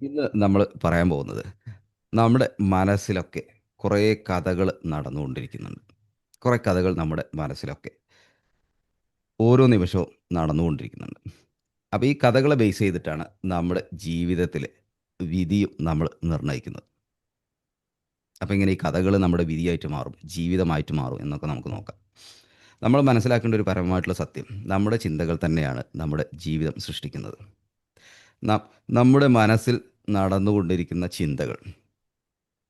ഇന്ന് നമ്മൾ പറയാൻ പോകുന്നത് നമ്മുടെ മനസ്സിലൊക്കെ കുറേ കഥകൾ നടന്നുകൊണ്ടിരിക്കുന്നുണ്ട്. കുറേ കഥകൾ നമ്മുടെ മനസ്സിലൊക്കെ ഓരോ നിമിഷവും നടന്നുകൊണ്ടിരിക്കുന്നുണ്ട്. അപ്പോൾ ഈ കഥകളെ ബേസ് ചെയ്തിട്ടാണ് നമ്മുടെ ജീവിതത്തിൽ വിധിയും നമ്മൾ നിർണയിക്കുന്നത്. അപ്പോൾ ഇങ്ങനെ ഈ കഥകൾ നമ്മുടെ വിധിയായിട്ട് മാറും, ജീവിതമായിട്ട് മാറും എന്നൊക്കെ നമുക്ക് നോക്കാം. നമ്മൾ മനസ്സിലാക്കേണ്ട ഒരു പരമമായിട്ടുള്ള സത്യം നമ്മുടെ ചിന്തകൾ തന്നെയാണ് നമ്മുടെ ജീവിതം സൃഷ്ടിക്കുന്നത്. നമ്മുടെ മനസ്സിൽ നടന്നുകൊണ്ടിരിക്കുന്ന ചിന്തകൾ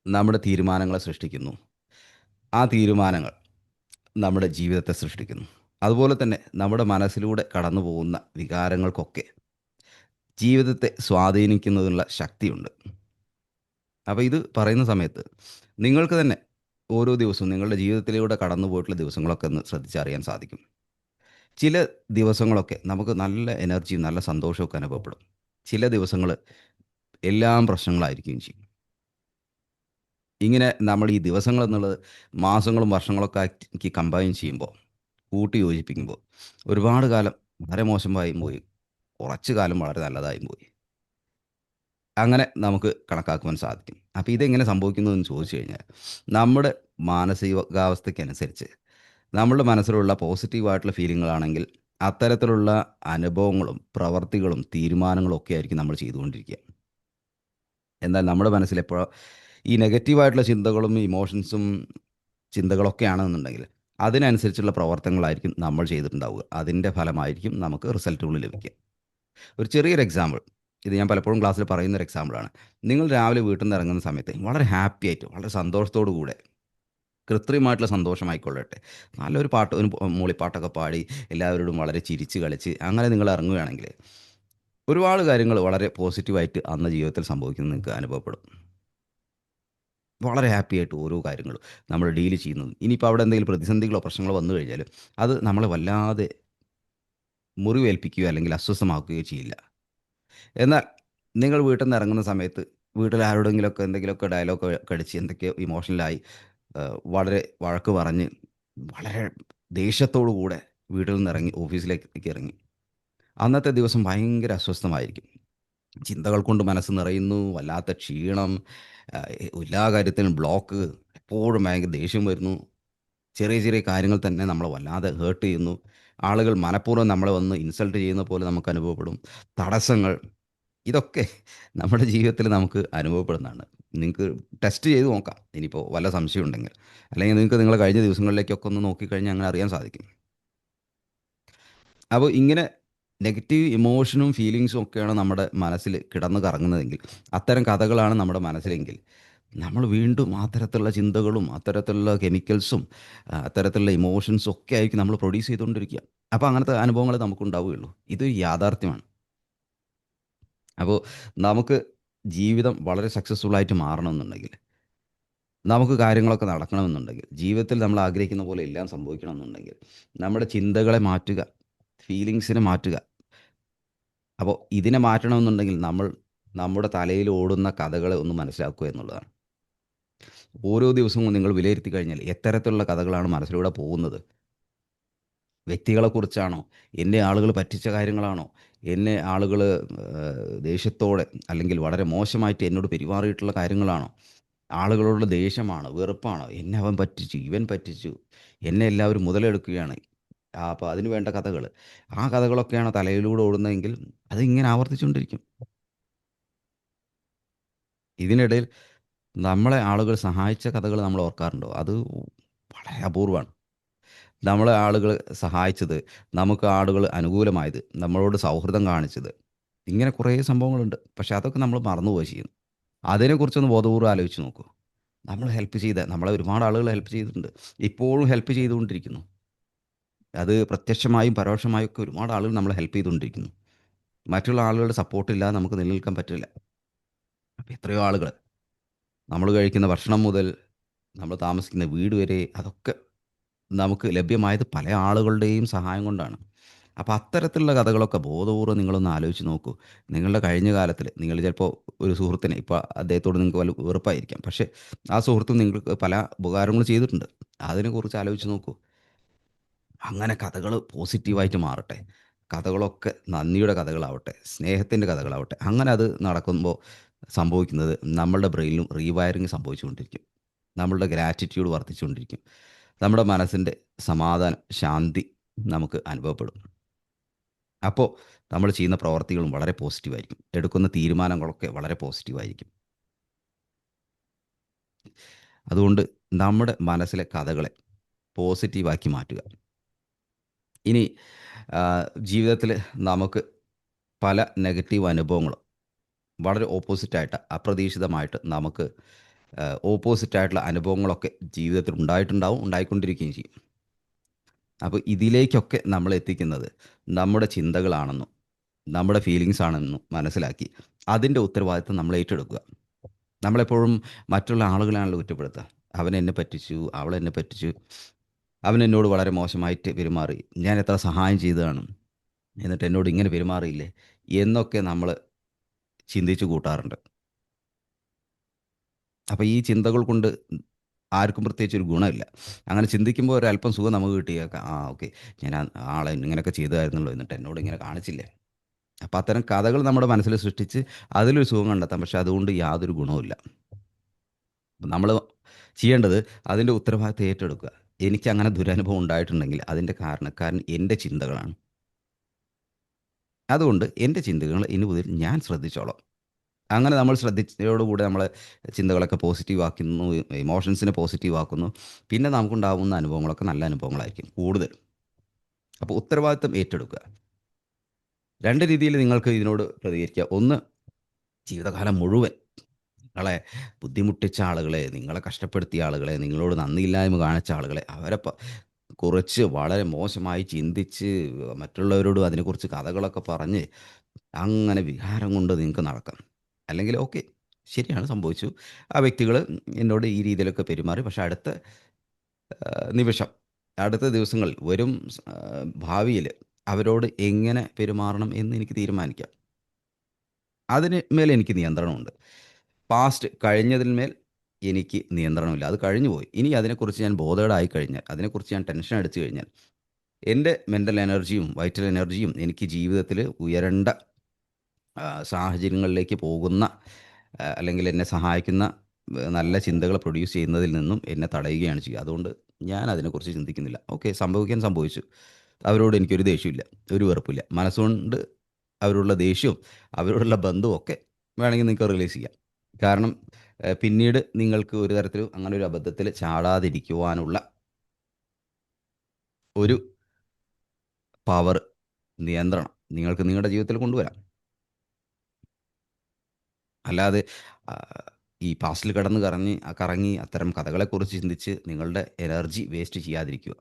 നമ്മുടെ തീരുമാനങ്ങളെ സൃഷ്ടിക്കുന്നു. ആ തീരുമാനങ്ങൾ നമ്മുടെ ജീവിതത്തെ സൃഷ്ടിക്കുന്നു. അതുപോലെ തന്നെ നമ്മുടെ മനസ്സിലൂടെ കടന്നു പോകുന്ന വികാരങ്ങൾക്കൊക്കെ ജീവിതത്തെ സ്വാധീനിക്കുന്നതിനുള്ള ശക്തിയുണ്ട്. അപ്പോൾ ഇത് പറയുന്ന സമയത്ത് നിങ്ങൾക്ക് തന്നെ ഓരോ ദിവസവും നിങ്ങളുടെ ജീവിതത്തിലൂടെ കടന്നു പോയിട്ടുള്ള ദിവസങ്ങളൊക്കെ ഒന്ന് ശ്രദ്ധിച്ചറിയാൻ സാധിക്കും. ചില ദിവസങ്ങളൊക്കെ നമുക്ക് നല്ല എനർജിയും നല്ല സന്തോഷമൊക്കെ അനുഭവപ്പെടും. ചില ദിവസങ്ങൾ എല്ലാം പ്രശ്നങ്ങളായിരിക്കുകയും ചെയ്യും. ഇങ്ങനെ നമ്മൾ ഈ ദിവസങ്ങൾ എന്നുള്ളത് മാസങ്ങളും വർഷങ്ങളൊക്കെ ആക്കി കമ്പൈൻ ചെയ്യുമ്പോൾ കൂട്ടി യോജിപ്പിക്കുമ്പോൾ ഒരുപാട് കാലം വളരെ മോശമായി പോയി. കുറച്ച് കാലം വളരെ നല്ലതായും പോയി. അങ്ങനെ നമുക്ക് കണക്കാക്കുവാൻ സാധിക്കും. അപ്പോൾ ഇതെങ്ങനെ സംഭവിക്കുന്നു എന്ന് ചോദിച്ചു കഴിഞ്ഞാൽ നമ്മുടെ മാനസികാവസ്ഥയ്ക്കനുസരിച്ച് നമ്മളുടെ മനസ്സിലുള്ള പോസിറ്റീവായിട്ടുള്ള ഫീലിങ്ങുകളാണെങ്കിൽ അത്തരത്തിലുള്ള അനുഭവങ്ങളും, പ്രവർത്തികളും, തീരുമാനങ്ങളും ഒക്കെ ആയിരിക്കും നമ്മൾ ചെയ്തുകൊണ്ടിരിക്കുക. എന്നാൽ നമ്മുടെ മനസ്സിൽ എപ്പോഴോ ഈ നെഗറ്റീവായിട്ടുള്ള ചിന്തകളും ഇമോഷൻസും ചിന്തകളൊക്കെ ആണെന്നുണ്ടെങ്കിൽ അതിനനുസരിച്ചുള്ള പ്രവർത്തനങ്ങളായിരിക്കും നമ്മൾ ചെയ്തിട്ടുണ്ടാവുക. അതിന്റെ ഫലമായിരിക്കും നമുക്ക് റിസൾട്ടുകൾ ലഭിക്കുക. ഒരു ചെറിയൊരു എക്സാമ്പിൾ ഇത് ഞാൻ പലപ്പോഴും ക്ലാസ്സിൽ പറയുന്ന ഒരു എക്സാമ്പിളാണ്. നിങ്ങൾ രാവിലെ വീട്ടിൽ നിന്ന് ഇറങ്ങുന്ന സമയത്ത് വളരെ ഹാപ്പി ആയിട്ട് വളരെ സന്തോഷത്തോടു കൂടെ കൃത്രിമമായിട്ടുള്ള സന്തോഷമായിക്കൊള്ളട്ടെ നല്ലൊരു പാട്ട് ഒരു മൂളിപ്പാട്ടൊക്കെ പാടി എല്ലാവരോടും വളരെ ചിരിച്ച് കളിച്ച് അങ്ങനെ നിങ്ങൾ ഇറങ്ങുകയാണെങ്കിൽ ഒരുപാട് കാര്യങ്ങൾ വളരെ പോസിറ്റീവായിട്ട് അന്ന് ജീവിതത്തിൽ സംഭവിക്കുന്നത് നിങ്ങൾക്ക് അനുഭവപ്പെടും. വളരെ ഹാപ്പി ആയിട്ട് ഓരോ കാര്യങ്ങളും നമ്മൾ ഡീൽ ചെയ്യുന്നത് ഇനിയിപ്പോൾ അവിടെ എന്തെങ്കിലും പ്രതിസന്ധികളോ പ്രശ്നങ്ങളോ വന്നു കഴിഞ്ഞാൽ അത് നമ്മളെ വല്ലാതെ മുറിവേൽപ്പിക്കുകയോ അല്ലെങ്കിൽ അസ്വസ്ഥമാക്കുകയോ ചെയ്യില്ല. എന്നാൽ നിങ്ങൾ വീട്ടിൽ നിന്ന് ഇറങ്ങുന്ന സമയത്ത് വീട്ടിൽ ആരോടെങ്കിലുമൊക്കെ എന്തെങ്കിലുമൊക്കെ ഡയലോഗ് കടിച്ച് എന്തൊക്കെയോ ഇമോഷണലായി വളരെ വഴക്ക് പറഞ്ഞ് വളരെ ദേഷ്യത്തോടു കൂടെ വീട്ടിൽ നിന്ന് ഇറങ്ങി ഓഫീസിലേക്ക് ഇറങ്ങി. അന്നത്തെ ദിവസം ഭയങ്കര അസ്വസ്ഥമായിരിക്കും. ചിന്തകൾ കൊണ്ട് മനസ്സ് നിറയുന്നു. വല്ലാത്ത ക്ഷീണം. എല്ലാ കാര്യത്തിനും ബ്ലോക്ക്. എപ്പോഴും ഭയങ്കര ദേഷ്യം വരുന്നു. ചെറിയ ചെറിയ കാര്യങ്ങൾ തന്നെ നമ്മളെ വല്ലാതെ ഹേർട്ട് ചെയ്യുന്നു. ആളുകൾ മനഃപൂർവം നമ്മളെ വന്ന് ഇൻസൾട്ട് ചെയ്യുന്ന പോലെ നമുക്ക് അനുഭവപ്പെടും. തടസ്സങ്ങൾ ഇതൊക്കെ നമ്മുടെ ജീവിതത്തിൽ നമുക്ക് അനുഭവപ്പെടുന്നതാണ്. നിങ്ങൾക്ക് ടെസ്റ്റ് ചെയ്ത് നോക്കാം. ഇനിയിപ്പോൾ വല്ല സംശയം ഉണ്ടെങ്കിൽ. അല്ലെങ്കിൽ നിങ്ങൾക്ക് നിങ്ങൾ കഴിഞ്ഞ ദിവസങ്ങളിലേക്കൊക്കെ ഒന്ന് നോക്കിക്കഴിഞ്ഞാൽ അങ്ങനെ അറിയാൻ സാധിക്കും. അപ്പോൾ ഇങ്ങനെ നെഗറ്റീവ് ഇമോഷനും ഫീലിങ്സും ഒക്കെയാണ് നമ്മുടെ മനസ്സിൽ കിടന്ന് കറങ്ങുന്നതെങ്കിൽ അത്തരം കഥകളാണ് നമ്മുടെ മനസ്സിലെങ്കിൽ നമ്മൾ വീണ്ടും അത്തരത്തിലുള്ള ചിന്തകളും അത്തരത്തിലുള്ള കെമിക്കൽസും അത്തരത്തിലുള്ള ഇമോഷൻസും ഒക്കെ ആയിരിക്കും നമ്മൾ പ്രൊഡ്യൂസ് ചെയ്തുകൊണ്ടിരിക്കുക. അപ്പോൾ അങ്ങനത്തെ അനുഭവങ്ങൾ നമുക്കുണ്ടാവുകയുള്ളൂ. ഇതൊരു യാഥാർത്ഥ്യമാണ്. അപ്പോൾ നമുക്ക് ജീവിതം വളരെ സക്സസ്ഫുൾ ആയിട്ട് മാറണമെന്നുണ്ടെങ്കിൽ നമുക്ക് കാര്യങ്ങളൊക്കെ നടക്കണമെന്നുണ്ടെങ്കിൽ ജീവിതത്തിൽ നമ്മൾ ആഗ്രഹിക്കുന്ന പോലെ എല്ലാം സംഭവിക്കണമെന്നുണ്ടെങ്കിൽ നമ്മുടെ ചിന്തകളെ മാറ്റുക. ഫീലിങ്സിനെ മാറ്റുക. അപ്പോൾ ഇതിനെ മാറ്റണമെന്നുണ്ടെങ്കിൽ നമ്മൾ നമ്മുടെ തലയിൽ ഓടുന്ന കഥകളെ ഒന്ന് മനസ്സിലാക്കുക എന്നുള്ളതാണ്. ഓരോ ദിവസവും നിങ്ങൾ വിലയിരുത്തി കഴിഞ്ഞാൽ എത്തരത്തിലുള്ള കഥകളാണ് മനസ്സിലൂടെ പോകുന്നത്? വ്യക്തികളെക്കുറിച്ചാണോ? എന്നെ ആളുകൾ പറ്റിച്ച കാര്യങ്ങളാണോ? എന്നെ ആളുകൾ ദേഷ്യത്തോടെ അല്ലെങ്കിൽ വളരെ മോശമായിട്ട് എന്നോട് പെരുമാറിയിട്ടുള്ള കാര്യങ്ങളാണോ? ആളുകളോടുള്ള ദേഷ്യമാണ് വെറുപ്പാണ് എന്നെ അവൻ പറ്റിച്ചു, ഇവൻ പറ്റിച്ചു, എന്നെ എല്ലാവരും മുതലെടുക്കുകയാണ്. അപ്പോൾ അതിന് വേണ്ട കഥകൾ. ആ കഥകളൊക്കെയാണ് തലയിലൂടെ ഓടുന്നതെങ്കിൽ അതിങ്ങനെ ആവർത്തിച്ചുകൊണ്ടിരിക്കും. ഇതിനിടയിൽ നമ്മളെ ആളുകൾ സഹായിച്ച കഥകൾ നമ്മൾ ഓർക്കാറുണ്ടോ? അത് വളരെ അപൂർവമാണ്. നമ്മളെ ആളുകൾ സഹായിച്ചത്, നമുക്ക് ആളുകൾ അനുകൂലമായത്, നമ്മളോട് സൗഹൃദം കാണിച്ചത്, ഇങ്ങനെ കുറേ സംഭവങ്ങളുണ്ട്. പക്ഷെ അതൊക്കെ നമ്മൾ മറന്നുപോയി ചെയ്യുന്നു. അതിനെക്കുറിച്ചൊന്ന് ബോധപൂർവം ആലോചിച്ച് നോക്കൂ. നമ്മൾ ഹെൽപ്പ് ചെയ്ത നമ്മളെ ഒരുപാട് ആളുകൾ ഹെൽപ്പ് ചെയ്തിട്ടുണ്ട്. ഇപ്പോഴും ഹെൽപ്പ് ചെയ്തുകൊണ്ടിരിക്കുന്നു. അത് പ്രത്യക്ഷമായും പരോക്ഷമായും ഒക്കെ ഒരുപാട് ആളുകൾ നമ്മളെ ഹെൽപ്പ് ചെയ്തുകൊണ്ടിരിക്കുന്നു. മറ്റുള്ള ആളുകളുടെ സപ്പോർട്ട് ഇല്ലാതെ നമുക്ക് നിലനിൽക്കാൻ പറ്റില്ല. അപ്പം എത്രയോ ആളുകൾ നമ്മൾ കഴിക്കുന്ന ഭക്ഷണം മുതൽ നമ്മൾ താമസിക്കുന്ന വീട് വരെ അതൊക്കെ നമുക്ക് ലഭ്യമായത് പല ആളുകളുടെയും സഹായം കൊണ്ടാണ്. അപ്പോൾ അത്തരത്തിലുള്ള കഥകളൊക്കെ ബോധപൂർവം നിങ്ങളൊന്ന് ആലോചിച്ച് നോക്കൂ. നിങ്ങളുടെ കഴിഞ്ഞ കാലത്തിൽ നിങ്ങൾ ചിലപ്പോൾ ഒരു സുഹൃത്തിനെ ഇപ്പോൾ അദ്ദേഹത്തോട് നിങ്ങൾക്ക് വല്ല വെറുപ്പായിരിക്കാം. പക്ഷേ ആ സുഹൃത്ത് നിങ്ങൾക്ക് പല ഉപകാരങ്ങളും ചെയ്തിട്ടുണ്ട്. അതിനെക്കുറിച്ച് ആലോചിച്ച് നോക്കൂ. അങ്ങനെ കഥകൾ പോസിറ്റീവായിട്ട് മാറട്ടെ. കഥകളൊക്കെ നന്ദിയുടെ കഥകളാവട്ടെ, സ്നേഹത്തിന്റെ കഥകളാവട്ടെ. അങ്ങനെ അത് നടക്കുമ്പോൾ സംഭവിക്കുന്നത് നമ്മളുടെ ബ്രെയിനിലും റീവയറിങ് സംഭവിച്ചുകൊണ്ടിരിക്കും നമ്മളുടെ ഗ്രാറ്റിറ്റ്യൂഡ് വർദ്ധിച്ചുകൊണ്ടിരിക്കും നമ്മുടെ മനസ്സിന്റെ സമാധാനം ശാന്തി നമുക്ക് അനുഭവപ്പെടും. അപ്പോൾ നമ്മൾ ചെയ്യുന്ന പ്രവർത്തികളും വളരെ പോസിറ്റീവായിരിക്കും. എടുക്കുന്ന തീരുമാനങ്ങളൊക്കെ വളരെ പോസിറ്റീവായിരിക്കും. അതുകൊണ്ട് നമ്മുടെ മനസ്സിലെ കഥകളെ പോസിറ്റീവാക്കി മാറ്റുക. ഇനി ജീവിതത്തിൽ നമുക്ക് പല നെഗറ്റീവ് അനുഭവങ്ങളും വളരെ ഓപ്പോസിറ്റായിട്ട് അപ്രതീക്ഷിതമായിട്ട് നമുക്ക് ഓപ്പോസിറ്റായിട്ടുള്ള അനുഭവങ്ങളൊക്കെ ജീവിതത്തിൽ ഉണ്ടായിട്ടുണ്ടാവും ഉണ്ടായിക്കൊണ്ടിരിക്കുകയും ചെയ്യും. അപ്പോൾ ഇതിലേക്കൊക്കെ നമ്മൾ എത്തിക്കുന്നത് നമ്മുടെ ചിന്തകളാണെന്നും നമ്മുടെ ഫീലിങ്സ് ആണെന്നും മനസ്സിലാക്കി അതിന്റെ ഉത്തരവാദിത്വം നമ്മൾ ഏറ്റെടുക്കുക. നമ്മളെപ്പോഴും മറ്റുള്ള ആളുകളാണല്ലോ കുറ്റപ്പെടുത്തുക. അവൻ എന്നെ പറ്റിച്ചു അവൾ എന്നെ പറ്റിച്ചു അവൻ എന്നോട് വളരെ മോശമായിട്ട് പെരുമാറി ഞാൻ എത്ര സഹായം ചെയ്തതാണ് എന്നിട്ട് എന്നോട് ഇങ്ങനെ പെരുമാറിയില്ലേ എന്നൊക്കെ നമ്മൾ ചിന്തിച്ചു കൂട്ടാറുണ്ട്. അപ്പോൾ ഈ ചിന്തകൾ കൊണ്ട് ആർക്കും പ്രത്യേകിച്ച് ഒരു ഗുണമില്ല. അങ്ങനെ ചിന്തിക്കുമ്പോൾ ഒരു അല്പം സുഖം നമുക്ക് കിട്ടിയേക്കാം. ആ ഓക്കെ. ഞാൻ ആളെ ഇങ്ങനെയൊക്കെ ചെയ്തതായിരുന്നല്ലോ എന്നിട്ട് എന്നോട് ഇങ്ങനെ കാണിച്ചില്ലേ? അപ്പോൾ അത്തരം കഥകൾ നമ്മുടെ മനസ്സിൽ സൃഷ്ടിച്ച് അതിലൊരു സുഖം കണ്ടെത്താം. പക്ഷെ അതുകൊണ്ട് യാതൊരു ഗുണവുമില്ല. നമ്മൾ ചെയ്യേണ്ടത് അതിന്റെ ഉത്തരവാദിത്തം ഏറ്റെടുക്കുക. എനിക്ക് അങ്ങനെ ദുരനുഭവം ഉണ്ടായിട്ടുണ്ടെങ്കിൽ അതിന്റെ കാരണക്കാരൻ എന്റെ ചിന്തകളാണ്. അതുകൊണ്ട് എന്റെ ചിന്തകൾ ഇനി മുതൽ ഞാൻ ശ്രദ്ധിച്ചോളാം. അങ്ങനെ നമ്മൾ ശ്രദ്ധിച്ചതോടുകൂടി നമ്മൾ ചിന്തകളൊക്കെ പോസിറ്റീവ് ആക്കുന്നു ഇമോഷൻസിനെ പോസിറ്റീവ് ആക്കുന്നു പിന്നെ നമുക്കുണ്ടാകുന്ന അനുഭവങ്ങളൊക്കെ നല്ല അനുഭവങ്ങളായിരിക്കും കൂടുതൽ അപ്പോൾ ഉത്തരവാദിത്തം ഏറ്റെടുക്കുക. രണ്ട് രീതിയിൽ നിങ്ങൾക്ക് ഇതിനോട് പ്രതികരിക്കുക. ഒന്ന് ജീവിതകാലം മുഴുവൻ നിങ്ങളെ ബുദ്ധിമുട്ടിച്ച ആളുകളെ നിങ്ങളെ കഷ്ടപ്പെടുത്തിയ ആളുകളെ നിങ്ങളോട് നന്ദിയില്ലായ്മ കാണിച്ച ആളുകളെ അവരെ കുറച്ച് വളരെ മോശമായി ചിന്തിച്ച് മറ്റുള്ളവരോട് അതിനെക്കുറിച്ച് കഥകളൊക്കെ പറഞ്ഞ് അങ്ങനെ വികാരം കൊണ്ട് നിങ്ങൾക്ക് നടക്കാം. അല്ലെങ്കിൽ ഓക്കെ ശരിയാണ് സംഭവിച്ചു. ആ വ്യക്തികൾ എന്നോട് ഈ രീതിയിലൊക്കെ പെരുമാറി. പക്ഷെ അടുത്ത നിമിഷം അടുത്ത ദിവസങ്ങൾ വരും ഭാവിയിൽ അവരോട് എങ്ങനെ പെരുമാറണം എന്ന് എനിക്ക് തീരുമാനിക്കാം. അതിന് മേൽ എനിക്ക് നിയന്ത്രണമുണ്ട്. പാസ്റ്റ് കഴിഞ്ഞതിന്മേൽ എനിക്ക് നിയന്ത്രണമില്ല. അത് കഴിഞ്ഞു പോയി. ഇനി അതിനെക്കുറിച്ച് ഞാൻ ബോധേഡായി കഴിഞ്ഞാൽ അതിനെക്കുറിച്ച് ഞാൻ ടെൻഷൻ അടിച്ചു കഴിഞ്ഞാൽ എന്റെ മെന്റൽ എനർജിയും വൈറ്റൽ എനർജിയും എനിക്ക് ജീവിതത്തിൽ ഉയരേണ്ട സാഹചര്യങ്ങളിലേക്ക് പോകുന്ന അല്ലെങ്കിൽ എന്നെ സഹായിക്കുന്ന നല്ല ചിന്തകൾ പ്രൊഡ്യൂസ് ചെയ്യുന്നതിൽ നിന്നും എന്നെ തടയുകയാണ് ചെയ്യുക. അതുകൊണ്ട് ഞാൻ അതിനെക്കുറിച്ച് ചിന്തിക്കുന്നില്ല. ഓക്കെ സംഭവിക്കാൻ സംഭവിച്ചു. അവരോട് എനിക്കൊരു ദേഷ്യമില്ല. ഒരു വെറുപ്പില്ല. മനസ്സുകൊണ്ട് അവരോടുള്ള ദേഷ്യവും അവരോടുള്ള ബന്ധവും ഒക്കെ വേണമെങ്കിൽ നിങ്ങൾക്ക് റിലീസ് ചെയ്യാം. കാരണം പിന്നീട് നിങ്ങൾക്ക് ഒരു തരത്തിലും അങ്ങനെ ഒരു അബദ്ധത്തിൽ ചാടാതിരിക്കുവാനുള്ള ഒരു പവർ നിയന്ത്രണം നിങ്ങൾക്ക് നിങ്ങളുടെ ജീവിതത്തിൽ കൊണ്ടുവരാം. അല്ലാതെ ഈ പാസ്റ്റിൽ കിടന്ന് കറങ്ങി കറങ്ങി അത്തരം കഥകളെക്കുറിച്ച് ചിന്തിച്ച് നിങ്ങളുടെ എനർജി വേസ്റ്റ് ചെയ്യാതിരിക്കുക.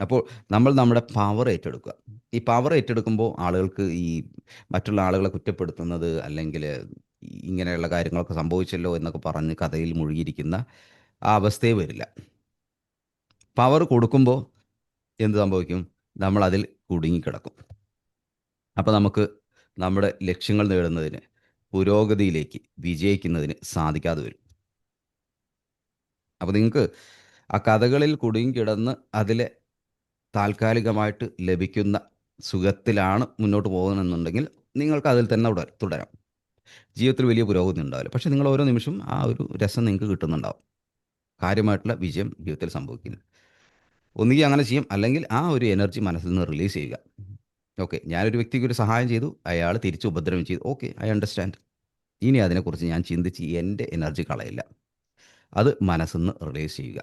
അപ്പോൾ നമ്മൾ നമ്മുടെ പവർ ഏറ്റെടുക്കുക. ഈ പവർ ഏറ്റെടുക്കുമ്പോൾ ആളുകൾക്ക് ഈ മറ്റുള്ള ആളുകളെ കുറ്റപ്പെടുത്തുന്നത് അല്ലെങ്കിൽ ഇങ്ങനെയുള്ള കാര്യങ്ങളൊക്കെ സംഭവിച്ചല്ലോ എന്നൊക്കെ പറഞ്ഞ് കഥയിൽ മുഴുകിയിരിക്കുന്ന ആ അവസ്ഥയെ വരില്ല. പവർ കൊടുക്കുമ്പോൾ എന്ത് സംഭവിക്കും? നമ്മൾ അതിൽ കുടുങ്ങിക്കിടക്കും. അപ്പോൾ നമുക്ക് നമ്മുടെ ലക്ഷ്യങ്ങൾ നേടുന്നതിന് പുരോഗതിയിലേക്ക് വിജയിക്കുന്നതിന് സാധിക്കാതെ വരും. അപ്പോൾ നിങ്ങൾക്ക് ആ കഥകളിൽ കുടുങ്ങിക്കിടന്ന് അതിലെ താൽക്കാലികമായിട്ട് ലഭിക്കുന്ന സുഖത്തിലാണ് മുന്നോട്ട് പോകുന്നതെന്നുണ്ടെങ്കിൽ നിങ്ങൾക്ക് അതിൽ തന്നെ തുട- തുടരാം. ജീവിതത്തിൽ വലിയ പുരോഗതി ഉണ്ടാവില്ല. പക്ഷേ നിങ്ങൾ ഓരോ നിമിഷം ആ ഒരു രസം നിങ്ങൾക്ക് കിട്ടുന്നുണ്ടാവും. കാര്യമായിട്ടുള്ള വിജയം ജീവിതത്തിൽ സംഭവിക്കില്ല. ഒന്നുകിൽ അങ്ങനെ ചെയ്യും അല്ലെങ്കിൽ ആ ഒരു എനർജി മനസ്സിൽ നിന്ന് റിലീസ് ചെയ്യുക. ഓക്കെ. ഞാനൊരു വ്യക്തിക്ക് ഒരു സഹായം ചെയ്തു. അയാൾ തിരിച്ച് ഉപദ്രവം ചെയ്തു. Okay I understand. ഇനി അതിനെക്കുറിച്ച് ഞാൻ ചിന്തിച്ച് എന്റെ എനർജി കളയില്ല. അത് മനസ്സിന്ന് റിലീസ് ചെയ്യുക.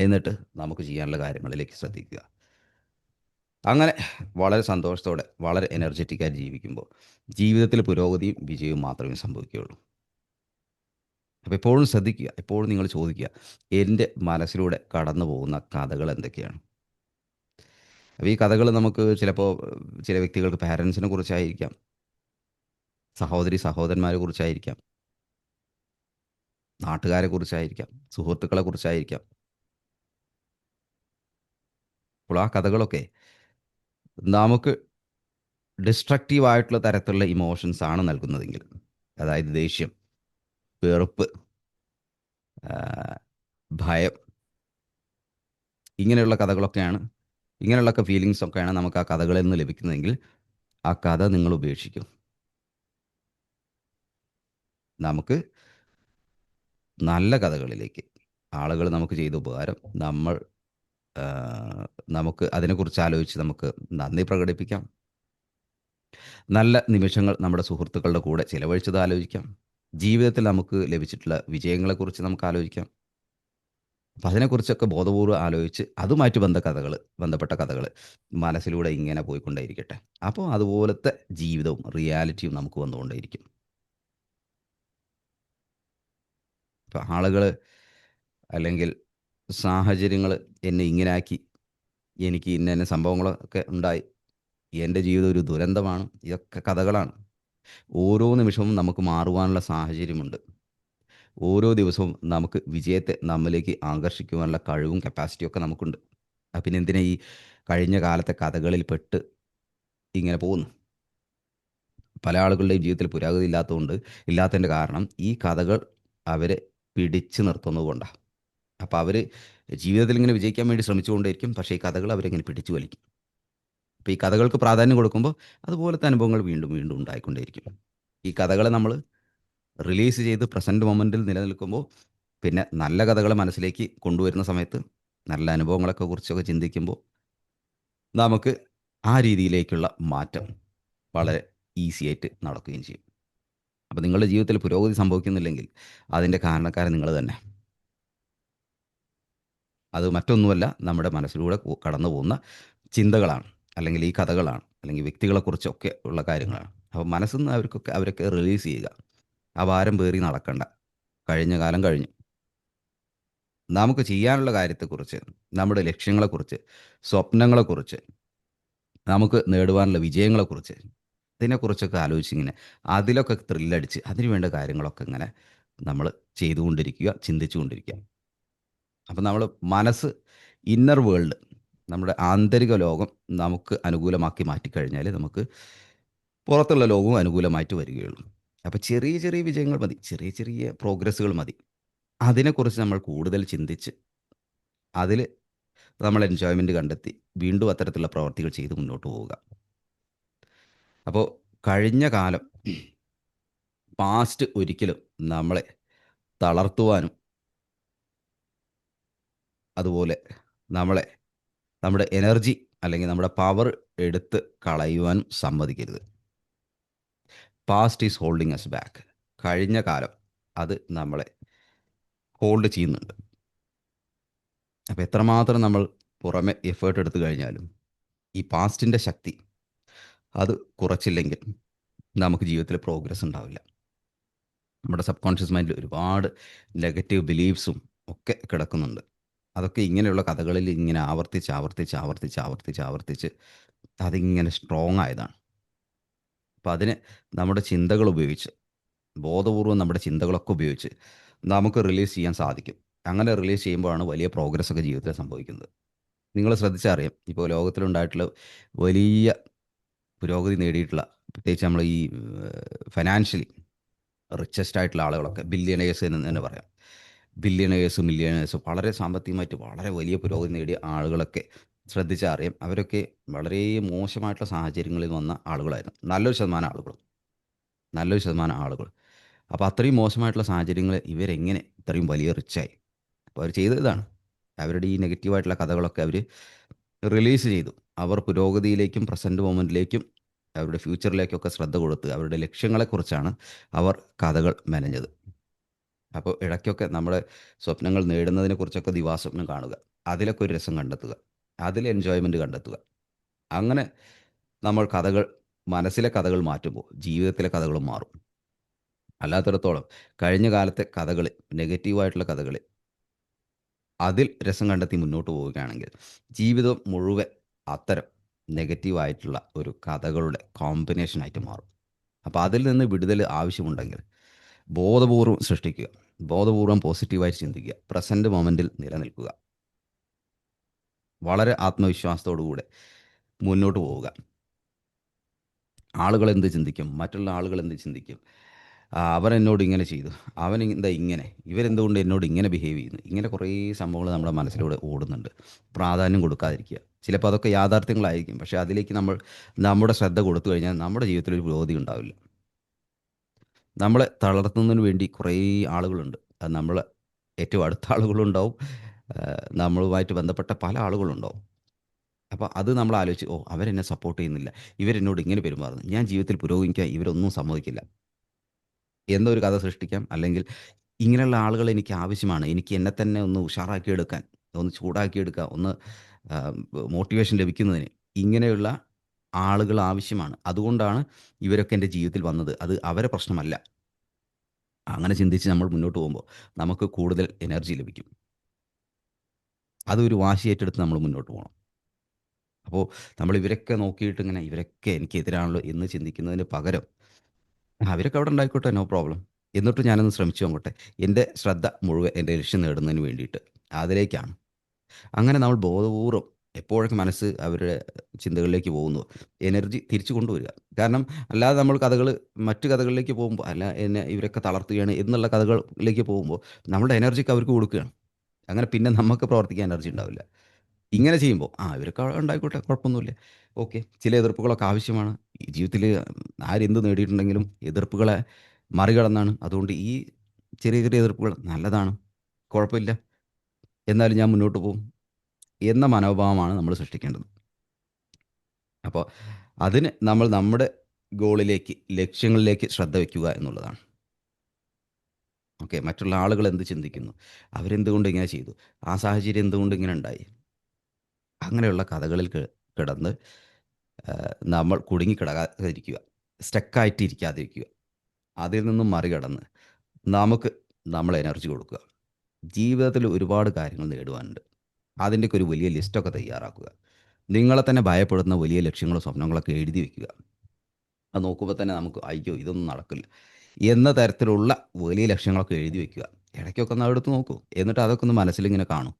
എന്നിട്ട് നമുക്ക് ചെയ്യാനുള്ള കാര്യങ്ങളിലേക്ക് ശ്രദ്ധിക്കുക. അങ്ങനെ വളരെ സന്തോഷത്തോടെ വളരെ എനർജറ്റിക്കായി ജീവിക്കുമ്പോൾ ജീവിതത്തിൽ പുരോഗതിയും വിജയവും മാത്രമേ സംഭവിക്കുകയുള്ളൂ. അപ്പോൾ എപ്പോഴും ശ്രദ്ധിക്കുക. എപ്പോഴും നിങ്ങൾ ചോദിക്കുക എന്റെ മനസ്സിലൂടെ കടന്നു പോകുന്ന കഥകൾ എന്തൊക്കെയാണ്? അപ്പോൾ ഈ കഥകൾ നമുക്ക് ചിലപ്പോൾ ചില വ്യക്തികൾക്ക് പാരൻസിനെ കുറിച്ചായിരിക്കാം. സഹോദരി സഹോദരന്മാരെ കുറിച്ചായിരിക്കാം. നാട്ടുകാരെ കുറിച്ചായിരിക്കാം. സുഹൃത്തുക്കളെ കുറിച്ചായിരിക്കാം. അപ്പോൾ ആ കഥകളൊക്കെ നമുക്ക് ഡിസ്ട്രക്റ്റീവ് ആയിട്ടുള്ള തരത്തിലുള്ള ഇമോഷൻസ് ആണ് നൽകുന്നതെങ്കിൽ അതായത് ദേഷ്യം വെറുപ്പ് ഭയം ഇങ്ങനെയുള്ള കഥകളൊക്കെയാണ് ഇങ്ങനെയുള്ളൊക്കെ ഫീലിങ്സ് ഒക്കെയാണ് നമുക്ക് ആ കഥകളിൽ നിന്ന് ലഭിക്കുന്നതെങ്കിൽ ആ കഥ നിങ്ങൾ ഉപേക്ഷിക്കും. നമുക്ക് നല്ല കഥകളിലേക്ക് ആളുകൾ നമുക്ക് ചെയ്ത ഉപകാരം നമ്മൾ നമുക്ക് അതിനെക്കുറിച്ച് ആലോചിച്ച് നമുക്ക് നന്ദി പ്രകടിപ്പിക്കാം. നല്ല നിമിഷങ്ങൾ നമ്മുടെ സുഹൃത്തുക്കളുടെ കൂടെ ചിലവഴിച്ചത് ആലോചിക്കാം. ജീവിതത്തിൽ നമുക്ക് ലഭിച്ചിട്ടുള്ള വിജയങ്ങളെക്കുറിച്ച് നമുക്ക് ആലോചിക്കാം. അപ്പം അതിനെക്കുറിച്ചൊക്കെ ബോധപൂർവം ആലോചിച്ച് അതുമായിട്ട് ബന്ധ കഥകൾ ബന്ധപ്പെട്ട കഥകൾ മനസ്സിലൂടെ ഇങ്ങനെ പോയിക്കൊണ്ടേയിരിക്കട്ടെ. അപ്പോൾ അതുപോലത്തെ ജീവിതവും റിയാലിറ്റിയും നമുക്ക് വന്നുകൊണ്ടേയിരിക്കും. ഇപ്പം ആളുകൾ അല്ലെങ്കിൽ സാഹചര്യങ്ങൾ എന്നെ ഇങ്ങനാക്കി എനിക്ക് ഇന്ന ഇന്ന സംഭവങ്ങളൊക്കെ ഉണ്ടായി എന്റെ ജീവിതം ഒരു ദുരന്തമാണ് ഇതൊക്കെ കഥകളാണ്. ഓരോ നിമിഷവും നമുക്ക് മാറുവാനുള്ള സാഹചര്യമുണ്ട്. ഓരോ ദിവസവും നമുക്ക് വിജയത്തെ നമ്മിലേക്ക് ആകർഷിക്കുവാനുള്ള കഴിവും കപ്പാസിറ്റിയും ഒക്കെ നമുക്കുണ്ട്. പിന്നെ എന്തിനാ ഈ കഴിഞ്ഞ കാലത്തെ കഥകളിൽ പെട്ട് ഇങ്ങനെ പോകുന്നു? പല ആളുകളുടെയും ജീവിതത്തിൽ പുരോഗതി ഇല്ലാത്തതുകൊണ്ട് ഇല്ലാത്തതിന്റെ കാരണം ഈ കഥകൾ അവരെ പിടിച്ചു നിർത്തുന്നത് കൊണ്ടാണ് അപ്പോൾ അവർ ജീവിതത്തിൽ ഇങ്ങനെ വിജയിക്കാൻ വേണ്ടി ശ്രമിച്ചുകൊണ്ടിരിക്കും പക്ഷേ ഈ കഥകൾ അവരെങ്ങനെ പിടിച്ചു വലിക്കും. അപ്പോൾ ഈ കഥകൾക്ക് പ്രാധാന്യം കൊടുക്കുമ്പോൾ അതുപോലത്തെ അനുഭവങ്ങൾ വീണ്ടും വീണ്ടും ഉണ്ടായിക്കൊണ്ടേയിരിക്കും. ഈ കഥകളെ നമ്മൾ റിലീസ് ചെയ്ത് പ്രസന്റ് മൊമെന്റിൽ നിലനിൽക്കുമ്പോൾ പിന്നെ നല്ല കഥകൾ മനസ്സിലേക്ക് കൊണ്ടുവരുന്ന സമയത്ത് നല്ല അനുഭവങ്ങളൊക്കെ കുറിച്ചൊക്കെ ചിന്തിക്കുമ്പോൾ നമുക്ക് ആ രീതിയിലേക്കുള്ള മാറ്റം വളരെ ഈസി ആയിട്ട് നടക്കുകയും ചെയ്യും. അപ്പോൾ നിങ്ങളുടെ ജീവിതത്തിൽ പുരോഗതി സംഭവിക്കുന്നില്ലെങ്കിൽ അതിന്റെ കാരണക്കാരൻ നിങ്ങൾ തന്നെ. അത് മറ്റൊന്നുമല്ല നമ്മുടെ മനസ്സിലൂടെ കടന്നു പോകുന്ന ചിന്തകളാണ് അല്ലെങ്കിൽ ഈ കഥകളാണ് അല്ലെങ്കിൽ വ്യക്തികളെക്കുറിച്ചൊക്കെ ഉള്ള കാര്യങ്ങളാണ്. അപ്പോൾ മനസ്സിൽ നിന്ന് അവർക്കൊക്കെ അവരൊക്കെ റിലീസ് ചെയ്യുക. ഭാരം പേറി നടക്കണ്ട. കഴിഞ്ഞ കാലം കഴിഞ്ഞു. നമുക്ക് ചെയ്യാനുള്ള കാര്യത്തെക്കുറിച്ച് നമ്മുടെ ലക്ഷ്യങ്ങളെക്കുറിച്ച് സ്വപ്നങ്ങളെക്കുറിച്ച് നമുക്ക് നേടുവാനുള്ള വിജയങ്ങളെക്കുറിച്ച് ഇതിനെക്കുറിച്ചൊക്കെ ആലോചിച്ചിങ്ങനെ അതിലൊക്കെ ത്രില്ലടിച്ച് അതിനുവേണ്ട കാര്യങ്ങളൊക്കെ ഇങ്ങനെ നമ്മൾ ചെയ്തുകൊണ്ടിരിക്കുക ചിന്തിച്ചുകൊണ്ടിരിക്കുക. അപ്പം നമ്മൾ മനസ്സ് ഇന്നർ വേൾഡ് നമ്മുടെ ആന്തരിക ലോകം നമുക്ക് അനുകൂലമാക്കി മാറ്റിക്കഴിഞ്ഞാൽ നമുക്ക് പുറത്തുള്ള ലോകവും അനുകൂലമായിട്ട് വരികയുള്ളൂ. അപ്പോൾ ചെറിയ ചെറിയ വിജയങ്ങൾ മതി. ചെറിയ ചെറിയ പ്രോഗ്രസ്സുകൾ മതി. അതിനെക്കുറിച്ച് നമ്മൾ കൂടുതൽ ചിന്തിച്ച് അതിൽ നമ്മൾ എൻജോയ്മെന്റ് കണ്ടെത്തി വീണ്ടും അത്തരത്തിലുള്ള പ്രവർത്തികൾ ചെയ്ത് മുന്നോട്ട് പോവുക. അപ്പോൾ കഴിഞ്ഞ കാലം പാസ്റ്റ് ഒരിക്കലും നമ്മളെ തളർത്തുവാനും അതുപോലെ നമ്മളെ നമ്മുടെ എനർജി അല്ലെങ്കിൽ നമ്മുടെ പവർ എടുത്ത് കളയുവാനും സമ്മതിക്കരുത്. Past is holding us back കഴിഞ്ഞ കാലം അത് നമ്മളെ ഹോൾഡ് ചെയ്യുന്നുണ്ട്. അപ്പോൾ എത്രമാത്രം നമ്മൾ പുറമെ എഫേർട്ട് എടുത്തു കഴിഞ്ഞാലും ഈ പാസ്റ്റിന്റെ ശക്തി അത് കുറച്ചില്ലെങ്കിൽ നമുക്ക് ജീവിതത്തിൽ പ്രോഗ്രസ് ഉണ്ടാവില്ല. നമ്മുടെ സബ് കോൺഷ്യസ് മൈൻഡിൽ ഒരുപാട് നെഗറ്റീവ് ബിലീഫ്സും ഒക്കെ കിടക്കുന്നുണ്ട്. അതൊക്കെ ഇങ്ങനെയുള്ള കഥകളിൽ ഇങ്ങനെ ആവർത്തിച്ച് ആവർത്തിച്ച് ആവർത്തിച്ച് ആവർത്തിച്ച് ആവർത്തിച്ച് അതിങ്ങനെ സ്ട്രോങ് ആയതാണ്. അപ്പം അതിന് നമ്മുടെ ചിന്തകൾ ഉപയോഗിച്ച് ബോധപൂർവം നമ്മുടെ ചിന്തകളൊക്കെ ഉപയോഗിച്ച് നമുക്ക് റിലീസ് ചെയ്യാൻ സാധിക്കും. അങ്ങനെ റിലീസ് ചെയ്യുമ്പോഴാണ് വലിയ പ്രോഗ്രസ് ഒക്കെ ജീവിതത്തിൽ സംഭവിക്കുന്നത്. നിങ്ങൾ ശ്രദ്ധിച്ചറിയാം ഇപ്പോൾ ലോകത്തിലുണ്ടായിട്ടുള്ള വലിയ പുരോഗതി നേടിയിട്ടുള്ള പ്രത്യേകിച്ച് നമ്മൾ ഈ ഫൈനാൻഷ്യലി റിച്ചസ്റ്റ് ആയിട്ടുള്ള ആളുകളൊക്കെ ബില്യണേഴ്സ് എന്ന് തന്നെ പറയാം. ബില്യണേഴ്സ് മില്യണേഴ്സ് വളരെ സാമ്പത്തികമായിട്ട് വളരെ വലിയ പുരോഗതി നേടിയ ആളുകളൊക്കെ ശ്രദ്ധിച്ചാൽ അറിയാം. അവരൊക്കെ വളരെ മോശമായിട്ടുള്ള സാഹചര്യങ്ങളിൽ വന്ന ആളുകളായിരുന്നു. നല്ലൊരു ശതമാനം ആളുകൾ നല്ലൊരു ശതമാനം ആളുകൾ. അപ്പോൾ അത്രയും മോശമായിട്ടുള്ള സാഹചര്യങ്ങൾ ഇവരെങ്ങനെ ഇത്രയും വലിയ റിച്ചായി? അപ്പോൾ അവർ ചെയ്തതാണ് അവരുടെ ഈ നെഗറ്റീവായിട്ടുള്ള കഥകളൊക്കെ അവർ റിലീസ് ചെയ്തു. അവർ പുരോഗതിയിലേക്കും പ്രസന്റ് മൊമെന്റിലേക്കും അവരുടെ ഫ്യൂച്ചറിലേക്കൊക്കെ ശ്രദ്ധ കൊടുത്ത് അവരുടെ ലക്ഷ്യങ്ങളെക്കുറിച്ചാണ് അവർ കഥകൾ മെനഞ്ഞത്. അപ്പോൾ ഇടയ്ക്കൊക്കെ നമ്മുടെ സ്വപ്നങ്ങൾ നേടുന്നതിനെക്കുറിച്ചൊക്കെ ദിവാസ്വപ്നം കാണുക. അതിലൊക്കെ ഒരു രസം കണ്ടെത്തുക. അതിൽ എൻജോയ്മെന്റ് കണ്ടെത്തുക. അങ്ങനെ നമ്മൾ കഥകൾ മനസ്സിലെ കഥകൾ മാറ്റുമ്പോൾ ജീവിതത്തിലെ കഥകളും മാറും. അല്ലാത്തിടത്തോളം കഴിഞ്ഞ കാലത്തെ കഥകൾ നെഗറ്റീവായിട്ടുള്ള കഥകൾ അതിൽ രസം കണ്ടെത്തി മുന്നോട്ട് പോവുകയാണെങ്കിൽ ജീവിതം മുഴുവൻ അത്തരം നെഗറ്റീവായിട്ടുള്ള ഒരു കഥകളുടെ കോമ്പിനേഷനായിട്ട് മാറും. അപ്പോൾ അതിൽ നിന്ന് വിടുതൽ ആവശ്യമുണ്ടെങ്കിൽ ബോധപൂർവം സൃഷ്ടിക്കുക. ബോധപൂർവം പോസിറ്റീവായിട്ട് ചിന്തിക്കുക. പ്രസന്റ് മൊമെന്റിൽ നിലനിൽക്കുക. വളരെ ആത്മവിശ്വാസത്തോടു കൂടെ മുന്നോട്ട് പോവുക. ആളുകൾ എന്ത് ചിന്തിക്കും? മറ്റുള്ള ആളുകൾ എന്ത് ചിന്തിക്കും അവൻ എന്നോട് ഇങ്ങനെ ചെയ്തു. അവൻ എന്താ ഇങ്ങനെ? ഇവരെന്തുകൊണ്ട് എന്നോട് ഇങ്ങനെ ബിഹേവ് ചെയ്യുന്നു? ഇങ്ങനെ കുറേ സംഭവങ്ങൾ നമ്മുടെ മനസ്സിലൂടെ ഓടുന്നുണ്ട്. പ്രാധാന്യം കൊടുക്കാതിരിക്കുക. ചിലപ്പോൾ അതൊക്കെ യാഥാർത്ഥ്യങ്ങളായിരിക്കും. പക്ഷേ അതിലേക്ക് നമ്മൾ നമ്മുടെ ശ്രദ്ധ കൊടുത്തു കഴിഞ്ഞാൽ നമ്മുടെ ജീവിതത്തിൽ ഒരു പുരോഗതി ഉണ്ടാവില്ല. നമ്മളെ തളർത്തുന്നതിന് വേണ്ടി കുറേ ആളുകളുണ്ട്. അത് നമ്മൾ ഏറ്റവും അടുത്ത ആളുകളുണ്ടാവും. നമ്മളുമായിട്ട് ബന്ധപ്പെട്ട പല ആളുകളുണ്ടാവും. അപ്പോൾ അത് നമ്മൾ ആലോചിച്ച്, ഓ! അവരെന്നെ സപ്പോർട്ട് ചെയ്യുന്നില്ല. ഇവരെന്നോട് ഇങ്ങനെ പെരുമാറുന്നു. ഞാൻ ജീവിതത്തിൽ പുരോഗമിക്കാൻ ഇവരൊന്നും സമ്മതിക്കില്ല. എന്നൊരു കഥ സൃഷ്ടിക്കാം. അല്ലെങ്കിൽ ഇങ്ങനെയുള്ള ആളുകൾ എനിക്ക് ആവശ്യമാണ്. എനിക്ക് എന്നെ തന്നെ ഒന്ന് ഉഷാറാക്കിയെടുക്കാൻ, ഒന്ന് ചൂടാക്കി ചൂടാക്കിയെടുക്കാൻ, ഒന്ന് മോട്ടിവേഷൻ ലഭിക്കുന്നതിന് ഇങ്ങനെയുള്ള ആളുകൾ ആവശ്യമാണ്. അതുകൊണ്ടാണ് ഇവരൊക്കെ എന്റെ ജീവിതത്തിൽ വന്നത്. അത് അവരെ പ്രശ്നമല്ല. അങ്ങനെ ചിന്തിച്ച് നമ്മൾ മുന്നോട്ട് പോകുമ്പോൾ നമുക്ക് കൂടുതൽ എനർജി ലഭിക്കും. അതൊരു വാശി ഏറ്റെടുത്ത് നമ്മൾ മുന്നോട്ട് പോകണം അപ്പോൾ നമ്മൾ ഇവരൊക്കെ നോക്കിയിട്ട് ഇങ്ങനെ ഇവരൊക്കെ എനിക്കെതിരാണല്ലോ എന്ന് ചിന്തിക്കുന്നതിന് പകരം അവരൊക്കെ അവിടെ ഉണ്ടായിക്കോട്ടെ നോ പ്രോബ്ലം. എന്നിട്ട് ഞാനൊന്ന് ശ്രമിച്ചു നോക്കട്ടെ. എന്റെ ശ്രദ്ധ മുഴുവൻ എന്റെ ലക്ഷ്യം നേടുന്നതിന് വേണ്ടിയിട്ട് അതിലേക്കാണ്. അങ്ങനെ നമ്മൾ ബോധപൂർവം എപ്പോഴൊക്കെ മനസ്സ് അവരുടെ ചിന്തകളിലേക്ക് പോകുന്നു എനർജി തിരിച്ചു കൊണ്ടുവരിക. കാരണം അല്ലാതെ നമ്മൾ കഥകൾ മറ്റു കഥകളിലേക്ക് പോകുമ്പോൾ അല്ല എന്നെ ഇവരൊക്കെ തളർത്തുകയാണ് എന്നുള്ള കഥകളിലേക്ക് പോകുമ്പോൾ നമ്മുടെ എനർജിക്ക് അവർക്ക് കൊടുക്കുകയാണ്. അങ്ങനെ പിന്നെ നമുക്ക് പ്രവർത്തിക്കാൻ എനർജി ഉണ്ടാവില്ല. ഇങ്ങനെ ചെയ്യുമ്പോൾ ആ ഇവരൊക്കെ ഉണ്ടായിക്കോട്ടെ കുഴപ്പമൊന്നുമില്ല. ഓക്കെ. ചില എതിർപ്പുകളൊക്കെ ആവശ്യമാണ്. ജീവിതത്തിൽ ആരെന്ത് നേടിയിട്ടുണ്ടെങ്കിലും എതിർപ്പുകളെ മറികടന്നാണ്. അതുകൊണ്ട് ഈ ചെറിയ ചെറിയ എതിർപ്പുകൾ നല്ലതാണ്. കുഴപ്പമില്ല. എന്നാലും ഞാൻ മുന്നോട്ട് പോകും. എന്ന മനോഭാവമാണ് നമ്മൾ സൃഷ്ടിക്കേണ്ടത്. അപ്പോൾ അതിന് നമ്മൾ നമ്മുടെ ഗോളിലേക്ക്, ലക്ഷ്യങ്ങളിലേക്ക് ശ്രദ്ധ വയ്ക്കുക എന്നുള്ളതാണ്. ഓക്കെ. മറ്റുള്ള ആളുകൾ എന്ത് ചിന്തിക്കുന്നു? അവരെന്തുകൊണ്ട് ഇങ്ങനെ ചെയ്തു? ആ സാഹചര്യം എന്തുകൊണ്ട് ഇങ്ങനെ ഉണ്ടായി? അങ്ങനെയുള്ള കഥകളിൽ കിടന്ന് നമ്മൾ കുടുങ്ങി കിടക്കാതിരിക്കുക. സ്റ്റക്കായിട്ട് ഇരിക്കാതിരിക്കുക. അതിൽ നിന്നും മറികടന്ന് നമുക്ക് നമ്മൾ എനർജി കൊടുക്കുക. ജീവിതത്തിൽ ഒരുപാട് കാര്യങ്ങൾ നേടുവാനുണ്ട്. അതിന്റെയൊക്കെ ഒരു വലിയ ലിസ്റ്റൊക്കെ തയ്യാറാക്കുക. നിങ്ങളെ തന്നെ ഭയപ്പെടുന്ന വലിയ ലക്ഷ്യങ്ങളും സ്വപ്നങ്ങളൊക്കെ എഴുതി വയ്ക്കുക. അത് നോക്കുമ്പോൾ തന്നെ നമുക്ക് അയ്യോ! ഇതൊന്നും നടക്കില്ല എന്ന തരത്തിലുള്ള വലിയ ലക്ഷ്യങ്ങളൊക്കെ എഴുതി വെക്കുക ഇടയ്ക്കൊക്കെ ഒന്ന് അവിടെ നോക്കൂ. എന്നിട്ട് അതൊക്കെ ഒന്ന് മനസ്സിലിങ്ങനെ കാണും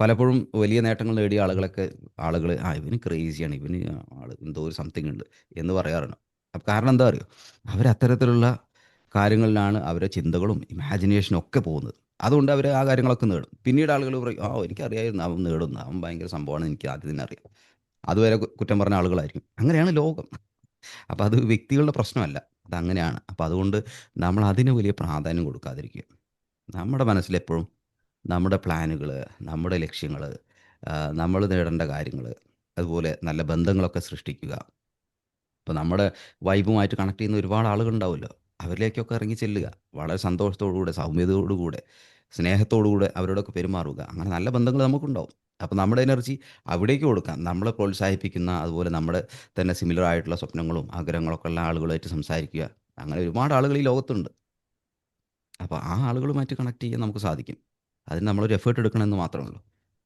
പലപ്പോഴും വലിയ നേട്ടങ്ങൾ നേടിയ ആളുകളൊക്കെ ആളുകൾ ആ ഇവന് ക്രേസിയാണ്. ഇവന് ആൾ എന്തോ ഒരു സംതിങ് ഉണ്ട് എന്ന് പറയാറുണ്ട്. അപ്പം കാരണം എന്താ അറിയോ? അത്തരത്തിലുള്ള കാര്യങ്ങളിലാണ് അവരുടെ ചിന്തകളും ഇമാജിനേഷനും ഒക്കെ പോകുന്നത്. അതുകൊണ്ട് അവർ ആ കാര്യങ്ങളൊക്കെ നേടും. പിന്നീട് ആളുകൾ പറയും, "ആ എനിക്കറിയായിരുന്നു അവൻ നേടുന്നു അവൻ ഭയങ്കര സംഭവമാണ് എനിക്ക് ആദ്യം തന്നെ അറിയാം." അതുവരെ കുറ്റം പറഞ്ഞ ആളുകളായിരിക്കും. അങ്ങനെയാണ് ലോകം. അപ്പൊ അത് വ്യക്തികളുടെ പ്രശ്നമല്ല. അതങ്ങനെയാണ്. അപ്പോൾ അതുകൊണ്ട് നമ്മൾ അതിന് വലിയ പ്രാധാന്യം കൊടുക്കാതിരിക്കുക. നമ്മുടെ മനസ്സിലെപ്പോഴും നമ്മുടെ പ്ലാനുകൾ, നമ്മുടെ ലക്ഷ്യങ്ങൾ, നമ്മൾ നേടേണ്ട കാര്യങ്ങൾ, അതുപോലെ നല്ല ബന്ധങ്ങളൊക്കെ സൃഷ്ടിക്കുക. ഇപ്പോൾ നമ്മുടെ വൈബുമായിട്ട് കണക്ട് ചെയ്യുന്ന ഒരുപാട് ആളുകളുണ്ടാവുമല്ലോ. അവരിലേക്കൊക്കെ ഇറങ്ങി ചെല്ലുക. വളരെ സന്തോഷത്തോടുകൂടെ, സൗമ്യതയോടുകൂടെ, സ്നേഹത്തോടുകൂടെ അവരോടൊക്കെ പെരുമാറുക. അങ്ങനെ നല്ല ബന്ധങ്ങൾ നമുക്കുണ്ടാവും. അപ്പൊ നമ്മുടെ എനർജി അവിടേക്ക് കൊടുക്കാം. നമ്മളെ പ്രോത്സാഹിപ്പിക്കുന്ന അതുപോലെ നമ്മുടെ തന്നെ സിമിലർ ആയിട്ടുള്ള സ്വപ്നങ്ങളും ആഗ്രഹങ്ങളൊക്കെ ഉള്ള ആളുകളുമായിട്ട് സംസാരിക്കുക. അങ്ങനെ ഒരുപാട് ആളുകൾ ഈ ലോകത്തുണ്ട്. അപ്പോൾ ആ ആളുകളുമായിട്ട് കണക്ട് ചെയ്യാൻ നമുക്ക് സാധിക്കും. അതിന് നമ്മളൊരു എഫേർട്ട് എടുക്കണമെന്ന് മാത്രമേ ഉള്ളൂ.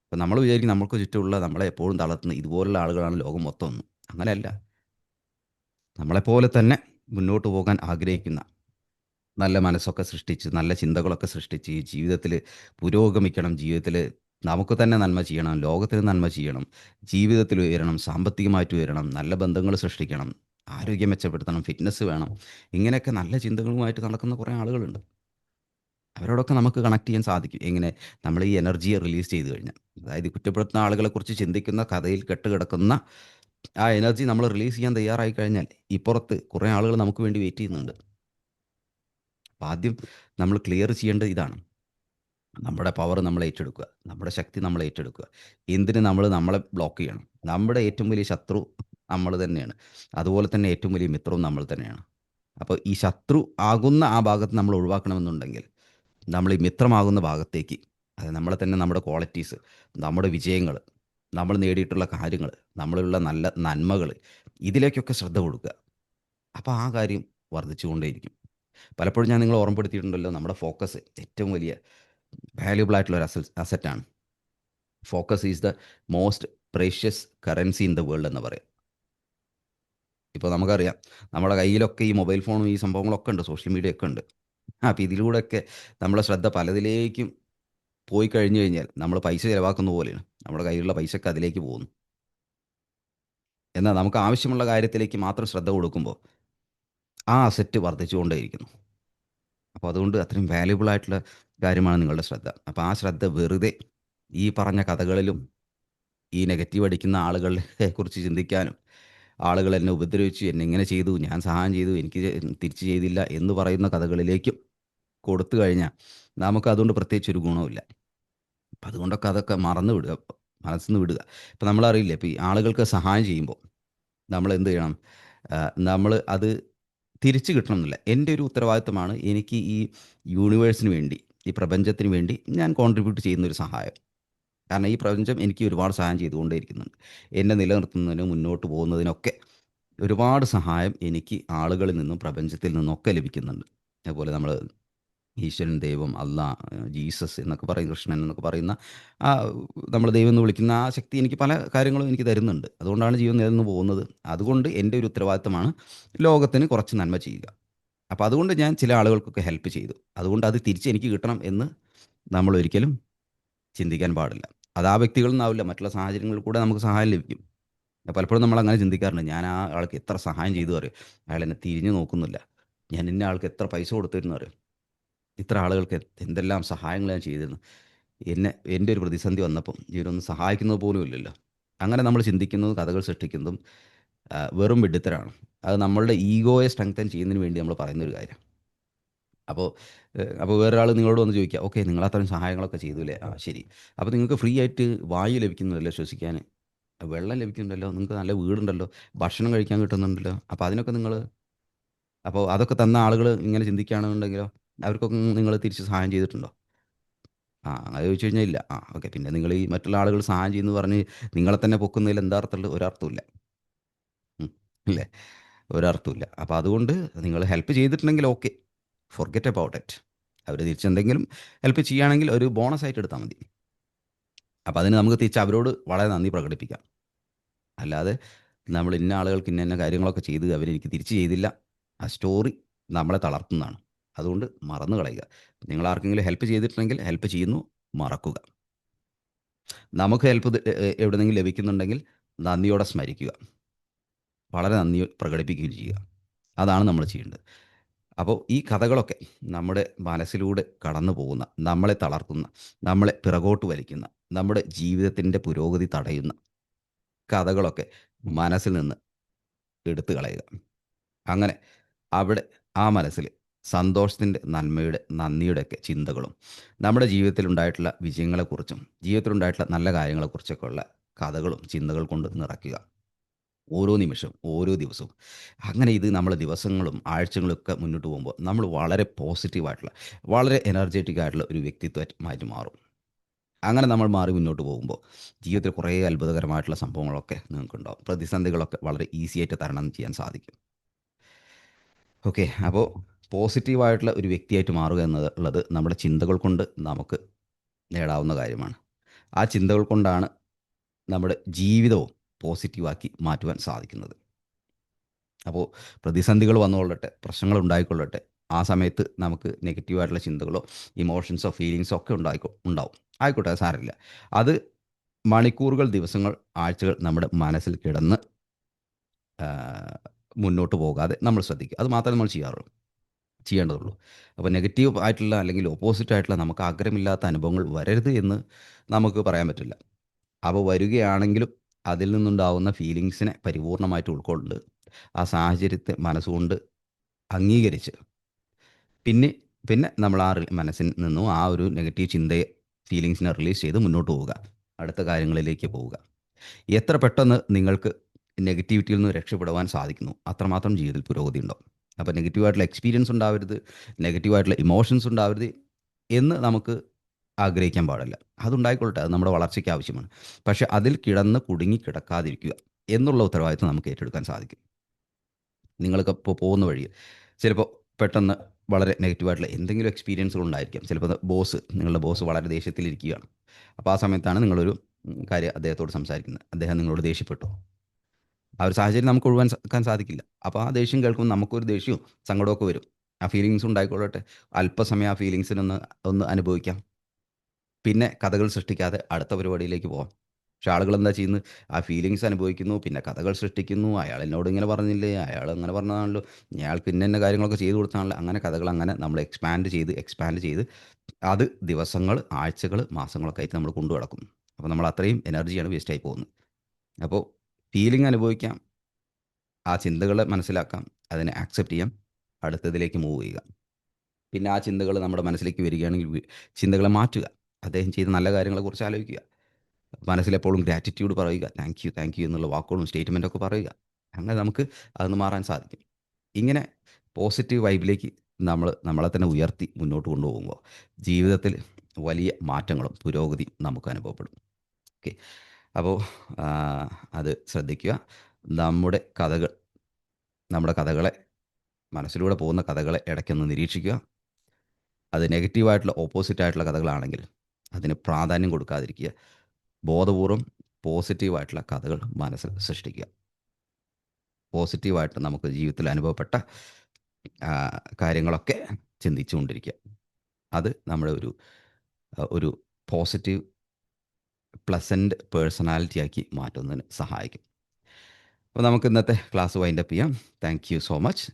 അപ്പം നമ്മൾ വിചാരിക്കും നമുക്ക് ചുറ്റുമുള്ള നമ്മളെ എപ്പോഴും തളർത്തുന്ന ഇതുപോലുള്ള ആളുകളാണ് ലോകം മൊത്തം ഒന്നും അങ്ങനെയല്ല. നമ്മളെപ്പോലെ തന്നെ മുന്നോട്ട് പോകാൻ ആഗ്രഹിക്കുന്ന നല്ല മനസ്സൊക്കെ സൃഷ്ടിച്ച്, നല്ല ചിന്തകളൊക്കെ സൃഷ്ടിച്ച് ജീവിതത്തിൽ പുരോഗമിക്കണം, ജീവിതത്തിൽ നമുക്ക് തന്നെ നന്മ ചെയ്യണം, ലോകത്തിന് നന്മ ചെയ്യണം, ജീവിതത്തിൽ ഉയരണം, സാമ്പത്തികമായിട്ട് ഉയരണം, നല്ല ബന്ധങ്ങൾ സൃഷ്ടിക്കണം, ആരോഗ്യം മെച്ചപ്പെടുത്തണം, ഫിറ്റ്നസ് വേണം. ഇങ്ങനെയൊക്കെ നല്ല ചിന്തകളുമായിട്ട് നടക്കുന്ന കുറേ ആളുകളുണ്ട്. അവരോടൊക്കെ നമുക്ക് കണക്ട് ചെയ്യാൻ സാധിക്കും. എങ്ങനെ? നമ്മൾ ഈ എനർജിയെ റിലീസ് ചെയ്ത് കഴിഞ്ഞാൽ. അതായത് കുറ്റപ്പെടുത്തുന്ന ആളുകളെക്കുറിച്ച് ചിന്തിക്കുന്ന കഥയിൽ കെട്ടുകിടക്കുന്ന ആ എനർജി നമ്മൾ റിലീസ് ചെയ്യാൻ തയ്യാറായി കഴിഞ്ഞാൽ ഇപ്പുറത്ത് കുറേ ആളുകൾ നമുക്ക് വേണ്ടി വെയിറ്റ് ചെയ്യുന്നുണ്ട്. അപ്പം ആദ്യം നമ്മൾ ക്ലിയർ ചെയ്യേണ്ടത് ഇതാണ്. നമ്മുടെ പവർ നമ്മൾ ഏറ്റെടുക്കുക. നമ്മുടെ ശക്തി നമ്മൾ ഏറ്റെടുക്കുക. എന്തിന് നമ്മൾ നമ്മളെ ബ്ലോക്ക് ചെയ്യണം? നമ്മുടെ ഏറ്റവും വലിയ ശത്രു നമ്മൾ തന്നെയാണ്. അതുപോലെ തന്നെ ഏറ്റവും വലിയ മിത്രവും നമ്മൾ തന്നെയാണ്. അപ്പോൾ ഈ ശത്രു ആകുന്ന ആ ഭാഗത്ത് നമ്മൾ ഒഴിവാക്കണമെന്നുണ്ടെങ്കിൽ നമ്മൾ ഈ മിത്രമാകുന്ന ഭാഗത്തേക്ക് അത് നമ്മളെ തന്നെ നമ്മുടെ ക്വാളിറ്റീസ്, നമ്മുടെ വിജയങ്ങൾ, നമ്മൾ നേടിയിട്ടുള്ള കാര്യങ്ങൾ, നമ്മളിലുള്ള നല്ല നന്മകൾ ഇതിലേക്കൊക്കെ ശ്രദ്ധ കൊടുക്കുക. അപ്പോൾ ആ കാര്യം വർദ്ധിച്ചുകൊണ്ടേയിരിക്കും. പലപ്പോഴും ഞാൻ നിങ്ങളെ ഓർമ്മപ്പെടുത്തിയിട്ടുണ്ടല്ലോ നമ്മുടെ ഫോക്കസ് ഏറ്റവും വലിയ വാല്യുബിൾ ആയിട്ടുള്ള ഒരു അസൽ അസറ്റാണ്. Focus is the most precious currency in the world എന്ന് പറയും. ഇപ്പോൾ നമുക്കറിയാം നമ്മുടെ കയ്യിലൊക്കെ ഈ മൊബൈൽ ഫോണും ഈ സംഭവങ്ങളൊക്കെ ഉണ്ട്. സോഷ്യൽ മീഡിയ ഒക്കെ ഉണ്ട്. അപ്പോൾ ഇതിലൂടെയൊക്കെ നമ്മുടെ ശ്രദ്ധ പലതിലേക്കും പോയി കഴിഞ്ഞു കഴിഞ്ഞാൽ നമ്മൾ പൈസ ചിലവാക്കുന്ന പോലെയാണ്. നമ്മുടെ കയ്യിലുള്ള പൈസയൊക്കെ അതിലേക്ക് പോകുന്നു. എന്നാൽ നമുക്ക് ആവശ്യമുള്ള കാര്യത്തിലേക്ക് മാത്രം ശ്രദ്ധ കൊടുക്കുമ്പോൾ ആ അസറ്റ് വർദ്ധിച്ചുകൊണ്ടേയിരിക്കുന്നു. അപ്പോൾ അതുകൊണ്ട് അത്രയും വാല്യുബിൾ ആയിട്ടുള്ള കാര്യമാണ് നിങ്ങളുടെ ശ്രദ്ധ. അപ്പോൾ ആ ശ്രദ്ധ വെറുതെ ഈ പറഞ്ഞ കഥകളിലും ഈ നെഗറ്റീവ് അടിക്കുന്ന ആളുകളെ കുറിച്ച് ചിന്തിക്കാനും ആളുകൾ എന്നെ ഉപദ്രവിച്ചു, എന്നെ ഇങ്ങനെ ചെയ്തു, ഞാൻ സഹായം ചെയ്തു, എനിക്ക് തിരിച്ചു ചെയ്തില്ല എന്ന് പറയുന്ന കഥകളിലേക്കും കൊടുത്തു കഴിഞ്ഞാൽ നമുക്ക് അതുകൊണ്ട് പ്രത്യേകിച്ച് ഒരു ഗുണമില്ല അപ്പം അതുകൊണ്ടൊക്കെ അതൊക്കെ മറന്ന് വിടുക. മനസ്സിൽ നിന്ന് വിടുക. ഇപ്പം നമ്മളറിയില്ല ഇപ്പം ഈ ആളുകൾക്ക് സഹായം ചെയ്യുമ്പോൾ നമ്മൾ എന്ത് ചെയ്യണം? നമ്മൾ അത് തിരിച്ച് കിട്ടണമെന്നില്ല. എന്റെ ഒരു ഉത്തരവാദിത്തമാണ് എനിക്ക് ഈ യൂണിവേഴ്സിന് വേണ്ടി, ഈ പ്രപഞ്ചത്തിന് വേണ്ടി ഞാൻ കോൺട്രിബ്യൂട്ട് ചെയ്യുന്ന ഒരു സഹായം. കാരണം ഈ പ്രപഞ്ചം എനിക്ക് ഒരുപാട് സഹായം ചെയ്തുകൊണ്ടേയിരിക്കുന്നുണ്ട്. എന്നെ നിലനിർത്തുന്നതിനും മുന്നോട്ട് പോകുന്നതിനൊക്കെ ഒരുപാട് സഹായം എനിക്ക് ആളുകളിൽ നിന്നും പ്രപഞ്ചത്തിൽ നിന്നൊക്കെ ലഭിക്കുന്നുണ്ട്. അതുപോലെ നമ്മൾ ഈശ്വരൻ, ദൈവം, അല്ല ജീസസ് എന്നൊക്കെ പറയും കൃഷ്ണൻ എന്നൊക്കെ പറയുന്ന ആ നമ്മൾ ദൈവം എന്ന് വിളിക്കുന്ന ആ ശക്തി എനിക്ക് പല കാര്യങ്ങളും എനിക്ക് തരുന്നുണ്ട്. അതുകൊണ്ടാണ് ജീവൻ നിലനിന്ന് പോകുന്നത്. അതുകൊണ്ട് എന്റെ ഒരു ഉത്തരവാദിത്തമാണ് ലോകത്തിന് കുറച്ച് നന്മ ചെയ്യുക. അപ്പം അതുകൊണ്ട് ഞാൻ ചില ആളുകൾക്കൊക്കെ ഹെൽപ്പ് ചെയ്തു. അതുകൊണ്ട് അത് തിരിച്ച് എനിക്ക് കിട്ടണം എന്ന് നമ്മൾ ഒരിക്കലും ചിന്തിക്കാൻ പാടില്ല. അത് ആ വ്യക്തികളിൽ നിന്നാവില്ല. മറ്റുള്ള സാഹചര്യങ്ങളിൽ കൂടെ നമുക്ക് സഹായം ലഭിക്കും. പലപ്പോഴും നമ്മൾ അങ്ങനെ ചിന്തിക്കാറുണ്ട്. ഞാൻ ആ ആൾക്ക് എത്ര സഹായം ചെയ്തു അറിയും അയാൾ എന്നെ തിരിഞ്ഞു നോക്കുന്നില്ല. ഞാൻ ഇന്ന ആൾക്ക് എത്ര പൈസ കൊടുത്തിരുന്നു അറിയും ഇത്ര ആളുകൾക്ക് എന്തെല്ലാം സഹായങ്ങൾ ഞാൻ ചെയ്തിരുന്നു. എന്നെ എന്റെ ഒരു പ്രതിസന്ധി വന്നപ്പം ഇവരൊന്നും സഹായിക്കുന്നത് പോലും ഇല്ലല്ലോ. അങ്ങനെ നമ്മൾ ചിന്തിക്കുന്നതും കഥകൾ സൃഷ്ടിക്കുന്നതും വെറും വിഡ്ഢിത്തരമാണ്. അത് നമ്മളുടെ ഈഗോയെ സ്ട്രെങ്തൻ ചെയ്യുന്നതിന് വേണ്ടി നമ്മൾ പറയുന്ന ഒരു കാര്യം. അപ്പോൾ അപ്പോൾ വേറൊരാൾ നിങ്ങളോട് വന്ന് ചോദിക്കുക, "ഓക്കെ നിങ്ങൾ അത്രയും സഹായങ്ങളൊക്കെ ചെയ്തുല്ലേ? ആ ശരി. അപ്പോൾ നിങ്ങൾക്ക് ഫ്രീ ആയിട്ട് വായു ലഭിക്കുന്നുണ്ടല്ലോ ശ്വസിക്കാൻ. വെള്ളം ലഭിക്കുന്നുണ്ടല്ലോ. നിങ്ങൾക്ക് നല്ല വീടുണ്ടല്ലോ. ഭക്ഷണം കഴിക്കാൻ കിട്ടുന്നുണ്ടല്ലോ. അപ്പോൾ അതിനൊക്കെ നിങ്ങൾ അപ്പോൾ അതൊക്കെ തന്ന ആളുകൾ ഇങ്ങനെ ചിന്തിക്കുകയാണെന്നുണ്ടെങ്കിലോ അവർക്കൊക്കെ നിങ്ങൾ തിരിച്ച് സഹായം ചെയ്തിട്ടുണ്ടോ?" ആ അങ്ങനെ ചോദിച്ചു കഴിഞ്ഞാൽ ഇല്ല. ആ ഓക്കെ. പിന്നെ നിങ്ങൾ ഈ മറ്റുള്ള ആളുകൾ സഹായം ചെയ്യുന്നു പറഞ്ഞ് നിങ്ങളെ തന്നെ പൊക്കുന്നതിൽ എന്താ അർത്ഥമുള്ളത്? ഒരർത്ഥമില്ല ഉം. ഇല്ലേ? ഒരർത്ഥവുമില്ല. അപ്പോൾ അതുകൊണ്ട് നിങ്ങൾ ഹെൽപ്പ് ചെയ്തിട്ടുണ്ടെങ്കിൽ ഓക്കെ. Forget about it. അവർ തിരിച്ചെന്തെങ്കിലും ഹെൽപ്പ് ചെയ്യുകയാണെങ്കിൽ ഒരു ബോണസ് ആയിട്ട് എടുത്താൽ മതി. അപ്പോൾ അതിന് നമുക്ക് തിരിച്ച് അവരോട് വളരെ നന്ദി പ്രകടിപ്പിക്കാം. അല്ലാതെ നമ്മൾ ഇന്ന ആളുകൾക്ക് ഇന്ന ഇന്ന കാര്യങ്ങളൊക്കെ ചെയ്ത് അവരെനിക്ക് തിരിച്ച് ചെയ്തില്ല. ആ സ്റ്റോറി നമ്മളെ തളർത്തുന്നതാണ്. അതുകൊണ്ട് മറന്നു കളയുക. നിങ്ങൾ ആർക്കെങ്കിലും ഹെൽപ്പ് ചെയ്തിട്ടുണ്ടെങ്കിൽ ഹെൽപ്പ് ചെയ്യുന്നു, മറക്കുക. നമുക്ക് ഹെൽപ്പ് എവിടെന്നെങ്കിലും ലഭിക്കുന്നുണ്ടെങ്കിൽ നന്ദിയോടെ സ്മരിക്കുക. വളരെ നന്ദി പ്രകടിപ്പിക്കുകയും ചെയ്യുക. അതാണ് നമ്മൾ ചെയ്യേണ്ടത്. അപ്പോൾ ഈ കഥകളൊക്കെ നമ്മുടെ മനസ്സിലൂടെ കടന്നു പോകുന്ന, നമ്മളെ തളർത്തുന്ന, നമ്മളെ പിറകോട്ട് വലിക്കുന്ന, നമ്മുടെ ജീവിതത്തിന്റെ പുരോഗതി തടയുന്ന കഥകളൊക്കെ മനസ്സിൽ നിന്ന് എടുത്തു കളയുക. അങ്ങനെ അവിടെ ആ മനസ്സിൽ സന്തോഷത്തിന്റെ, നന്മയുടെ, നന്ദിയുടെയൊക്കെ ചിന്തകളും നമ്മുടെ ജീവിതത്തിൽ ഉണ്ടായിട്ടുള്ള വിജയങ്ങളെക്കുറിച്ചും ജീവിതത്തിലുണ്ടായിട്ടുള്ള നല്ല കാര്യങ്ങളെക്കുറിച്ചൊക്കെ ഉള്ള കഥകളും ചിന്തകൾ കൊണ്ട് നിറയ്ക്കുക. ഓരോ നിമിഷവും, ഓരോ ദിവസവും. അങ്ങനെ ഇത് നമ്മൾ ദിവസങ്ങളും ആഴ്ചകളും ഒക്കെ മുന്നോട്ട് പോകുമ്പോൾ നമ്മൾ വളരെ പോസിറ്റീവായിട്ടുള്ള വളരെ എനർജറ്റിക് ആയിട്ടുള്ള ഒരു വ്യക്തിത്വമായിട്ട് മാറും. അങ്ങനെ നമ്മൾ മാറി മുന്നോട്ട് പോകുമ്പോൾ ജീവിതത്തിൽ കുറേ അത്ഭുതകരമായിട്ടുള്ള സംഭവങ്ങളൊക്കെ നിങ്ങൾക്കുണ്ടാവും. പ്രതിസന്ധികളൊക്കെ വളരെ ഈസി ആയിട്ട് തരണം ചെയ്യാൻ സാധിക്കും. ഓക്കെ. അപ്പോൾ പോസിറ്റീവായിട്ടുള്ള ഒരു വ്യക്തിയായിട്ട് മാറുക എന്നുള്ളത് നമ്മുടെ ചിന്തകൾ കൊണ്ട് നമുക്ക് നേടാവുന്ന കാര്യമാണ്. ആ ചിന്തകൾ കൊണ്ടാണ് നമ്മുടെ ജീവിതവും പോസിറ്റീവാക്കി മാറ്റുവാൻ സാധിക്കുന്നത്. അപ്പോൾ പ്രതിസന്ധികൾ വന്നുകൊള്ളട്ടെ, പ്രശ്നങ്ങൾ ഉണ്ടായിക്കൊള്ളട്ടെ, ആ സമയത്ത് നമുക്ക് നെഗറ്റീവായിട്ടുള്ള ചിന്തകളോ, ഇമോഷൻസോ, ഫീലിങ്സോ ഒക്കെ ഉണ്ടായിക്കോ ഉണ്ടാവും. ആയിക്കോട്ടെ സാരമില്ല. അത് മണിക്കൂറുകൾ, ദിവസങ്ങൾ, ആഴ്ചകൾ നമ്മുടെ മനസ്സിൽ കിടന്ന് മുന്നോട്ട് പോകാതെ നമ്മൾ ശ്രദ്ധിക്കുക. അത് മാത്രമേ നമ്മൾ ചെയ്യാറുള്ളൂ ചെയ്യേണ്ടതുള്ളൂ. അപ്പോൾ നെഗറ്റീവ് ആയിട്ടുള്ള അല്ലെങ്കിൽ ഓപ്പോസിറ്റ് ആയിട്ടുള്ള നമുക്ക് ആഗ്രഹമില്ലാത്ത അനുഭവങ്ങൾ വരരുത് എന്ന് നമുക്ക് പറയാൻ പറ്റില്ല. അപ്പോൾ വരികയാണെങ്കിലും അതിൽ നിന്നുണ്ടാവുന്ന ഫീലിങ്സിനെ പരിപൂർണമായിട്ട് ഉൾക്കൊണ്ട് ആ സാഹചര്യത്തെ മനസ്സുകൊണ്ട് അംഗീകരിച്ച് പിന്നെ പിന്നെ നമ്മൾ ആ മനസ്സിൽ നിന്നും ആ ഒരു നെഗറ്റീവ് ചിന്തയെ, ഫീലിങ്സിനെ റിലീസ് ചെയ്ത് മുന്നോട്ട് പോവുക. അടുത്ത കാര്യങ്ങളിലേക്ക് പോവുക. എത്ര പെട്ടെന്ന് നിങ്ങൾക്ക് നെഗറ്റിവിറ്റിയിൽ നിന്ന് രക്ഷപ്പെടുവാൻ സാധിക്കുന്നു, അത്രമാത്രം ജീവിതത്തിൽ പുരോഗതി ഉണ്ടോ അപ്പോൾ നെഗറ്റീവായിട്ടുള്ള എക്സ്പീരിയൻസ് ഉണ്ടാവരുത്, നെഗറ്റീവായിട്ടുള്ള ഇമോഷൻസ് ഉണ്ടാവരുത് എന്ന് നമുക്ക് ആഗ്രഹിക്കാൻ പാടില്ല. അതുണ്ടായിക്കൊള്ളട്ടെ. അത് നമ്മുടെ വളർച്ചയ്ക്ക് ആവശ്യമാണ്. പക്ഷെ അതിൽ കിടന്ന് കുടുങ്ങി കിടക്കാതിരിക്കുക എന്നുള്ള ഉത്തരവാദിത്വം നമുക്ക് ഏറ്റെടുക്കാൻ സാധിക്കും. നിങ്ങൾക്ക് ഇപ്പോൾ പോകുന്ന വഴി ചിലപ്പോൾ പെട്ടെന്ന് വളരെ നെഗറ്റീവായിട്ടുള്ള എന്തെങ്കിലും എക്സ്പീരിയൻസുകൾ ഉണ്ടായിരിക്കാം. ചിലപ്പോൾ ബോസ് നിങ്ങളുടെ ബോസ് വളരെ ദേഷ്യത്തിലിരിക്കുകയാണ്. അപ്പോൾ ആ സമയത്താണ് നിങ്ങളൊരു കാര്യം അദ്ദേഹത്തോട് സംസാരിക്കുന്നത്. അദ്ദേഹം നിങ്ങളോട് ദേഷ്യപ്പെട്ടു. ആ ഒരു സാഹചര്യം നമുക്ക് ഒഴിവാക്കാൻ സാധിക്കില്ല. അപ്പോൾ ആ ദേഷ്യം കേൾക്കുമ്പോൾ നമുക്കൊരു ദേഷ്യവും സങ്കടമൊക്കെ വരും. ആ ഫീലിങ്സ് ഉണ്ടായിക്കൊള്ളട്ടെ. അല്പസമയം ആ ഫീലിങ്സിനൊന്ന് ഒന്ന് അനുഭവിക്കാം. പിന്നെ കഥകൾ സൃഷ്ടിക്കാതെ അടുത്ത പരിപാടിയിലേക്ക് പോവാം. പക്ഷെ ആളുകൾ എന്താ ചെയ്യുന്നത്? ആ ഫീലിങ്സ് അനുഭവിക്കുന്നു, പിന്നെ കഥകൾ സൃഷ്ടിക്കുന്നു. അയാൾ എന്നോട് ഇങ്ങനെ പറഞ്ഞില്ലേ, അയാൾ അങ്ങനെ പറഞ്ഞതാണല്ലോ, അയാൾക്ക് ഇന്ന ഇന്ന കാര്യങ്ങളൊക്കെ ചെയ്തു കൊടുത്തതാണല്ലോ. അങ്ങനെ കഥകൾ അങ്ങനെ നമ്മൾ എക്സ്പാൻഡ് ചെയ്ത്, എക്സ്പാൻഡ് ചെയ്ത് അത് ദിവസങ്ങൾ, ആഴ്ചകൾ, മാസങ്ങളൊക്കെ ആയിട്ട് നമ്മൾ കൊണ്ടു കിടക്കും അപ്പോൾ നമ്മൾ അത്രയും എനർജിയാണ് വേസ്റ്റ് ആയി പോകുന്നത്. അപ്പോൾ ഫീലിംഗ് അനുഭവിക്കാം. ആ ചിന്തകളെ മനസ്സിലാക്കാം അതിനെ ആക്സെപ്റ്റ് ചെയ്യാം അടുത്തതിലേക്ക് മൂവ് ചെയ്യുക പിന്നെ ആ ചിന്തകൾ നമ്മുടെ മനസ്സിലേക്ക് വരികയാണെങ്കിൽ ചിന്തകളെ മാറ്റുക അദ്ദേഹം ചെയ്ത നല്ല കാര്യങ്ങളെക്കുറിച്ച് ആലോചിക്കുക. മനസ്സിലെപ്പോഴും ഗ്രാറ്റിറ്റ്യൂഡ് പറയുക. താങ്ക് യു താങ്ക് യു എന്നുള്ള വാക്കുകളും സ്റ്റേറ്റ്മെന്റൊക്കെ പറയുക. അങ്ങനെ നമുക്ക് അതൊന്ന് മാറാൻ സാധിക്കും. ഇങ്ങനെ പോസിറ്റീവ് വൈബിലേക്ക് നമ്മൾ നമ്മളെ തന്നെ ഉയർത്തി മുന്നോട്ട് കൊണ്ടുപോകുമ്പോൾ ജീവിതത്തിൽ വലിയ മാറ്റങ്ങളും പുരോഗതി നമുക്ക് അനുഭവപ്പെടും. ഓക്കെ അപ്പോൾ അത് ശ്രദ്ധിക്കുക. നമ്മുടെ കഥകൾ നമ്മുടെ കഥകളെ മനസ്സിലൂടെ പോകുന്ന കഥകളെ ഇടയ്ക്കൊന്ന് നിരീക്ഷിക്കുക. അത് നെഗറ്റീവായിട്ടുള്ള ഓപ്പോസിറ്റ് ആയിട്ടുള്ള കഥകളാണെങ്കിൽ അതിന് പ്രാധാന്യം കൊടുക്കാതിരിക്കുക. ബോധപൂർവം പോസിറ്റീവായിട്ടുള്ള കഥകൾ മനസ്സിൽ സൃഷ്ടിക്കുക. പോസിറ്റീവായിട്ട് നമുക്ക് ജീവിതത്തിൽ അനുഭവപ്പെട്ട കാര്യങ്ങളൊക്കെ ചിന്തിച്ചുകൊണ്ടിരിക്കുക. അത് നമ്മുടെ ഒരു ഒരു പോസിറ്റീവ് പ്ലസന്റ് പേഴ്സണാലിറ്റി ആക്കി മാറ്റുന്നതിന് സഹായിക്കും. അപ്പോൾ നമുക്ക് ഇന്നത്തെ ക്ലാസ് വൈൻഡപ്പ് ചെയ്യാം. Thank you so much.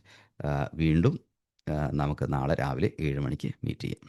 വീണ്ടും നമുക്ക് നാളെ രാവിലെ ഏഴ് മണിക്ക് മീറ്റ് ചെയ്യാം.